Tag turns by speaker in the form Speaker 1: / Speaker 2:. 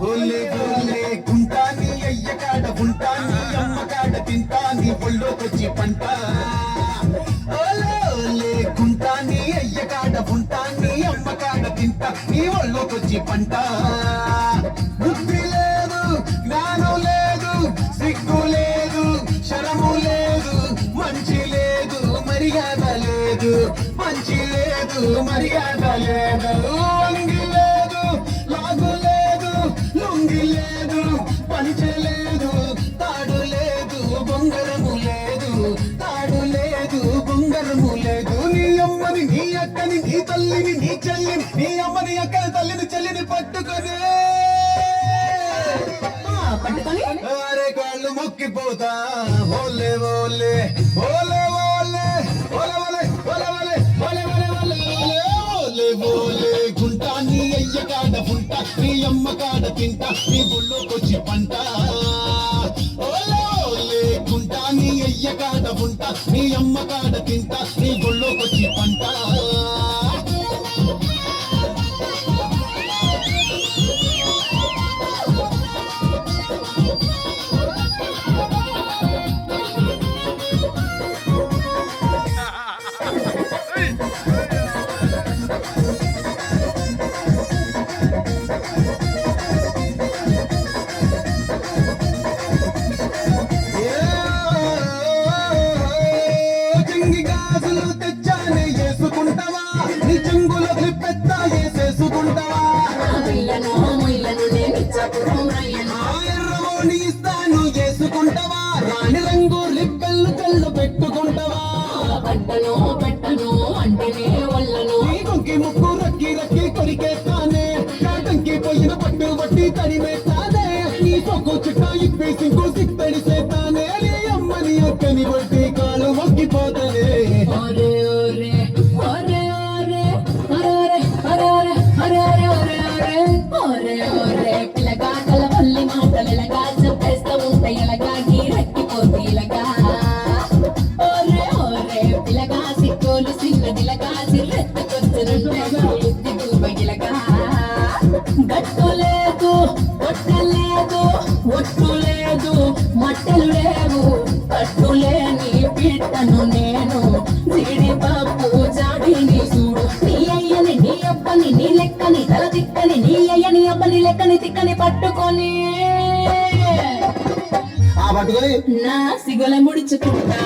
Speaker 1: బోలే బోలే గుంటాని అయ్య కాడ గుంటాని అమ్మ కాడ తింటాని ఒళ్ళోకొచ్చి పంట. ఓలే గుంటాని అయ్య కాడ గుంటాని అమ్మ కాడ తింటా నీ ఒళ్ళోకొచ్చి పంట. బుద్ధి లేదు జ్ఞానం లేదు సిగ్గు లేదు శరము లేదు మంచి లేదు మర్యాద లేదు మంచి లేదు మర్యాద లేదు. తల్లిని నీ చెల్లిని నీ అమ్మని అక్కని తల్లిని చెల్లిని పట్టుకొని అరే కాళ్ళు మొక్కిపోతా ఓలే ఓలే ఓలే ఓలే ఓలే ఓలే ఓలే ఓలే ఓలే ఓలే ఓలే ఓలే ఓలే గుంటా నీ అయ్య కాడ పుంట నీ అమ్మ కాడ తింటా నీ బుల్లోకొచ్చి పంట ఓలే ఓలే గుంటా నీ అయ్య కాడ పుంట నీ అమ్మ కాడ తింటా నీ బుల్లోకొచ్చి పంట ఎర్రమోని ఇస్తాను వేసుకుంటావా రాణి రంగు లిప్పెళ్ళు కళ్ళు పెట్టుకుంటావా?
Speaker 2: పట్టను పెట్టను అంటేనే వల్లను
Speaker 1: నీ కొంకి ముక్కు రక్కి రక్కి కొరికేస్తానే కాటంకి పోయిన పట్టు బట్టి తడిమేస్తానే నీ సొక్కు చుట్ట ఇప్పి సింకు సిక్కడి సేతానే నీ అమ్మని అక్కని బట్టి కాలు మొక్కిపోతానే
Speaker 2: ఒరే ఒరే ఒరే ఒరే ఒరే ఒరే ఒరే ఒరే ఒరే ఒరే ఒరే పిల్లగా కలవల్లి మాటలు ఇలాగా చెప్పేస్తూ ఉంటే ఇలాగా గీరెక్కిపోతే ఇలాగా ఒరే గట్టు లేదు ఒట్టు లేదు ఒట్టు లేదు మట్టలు లేవు కట్టు లేని పిట్టను నేను జీడిపప్పు జాడిని చూడు నీ అయ్యని నీ అబ్బని నీ లెక్కని తల తిక్కని నీ అయ్యని అబ్బని లెక్కని తిక్కని పట్టుకొని
Speaker 1: ఆ పట్టుకొని.
Speaker 2: నా సిగుల ముడుచుకుంటా.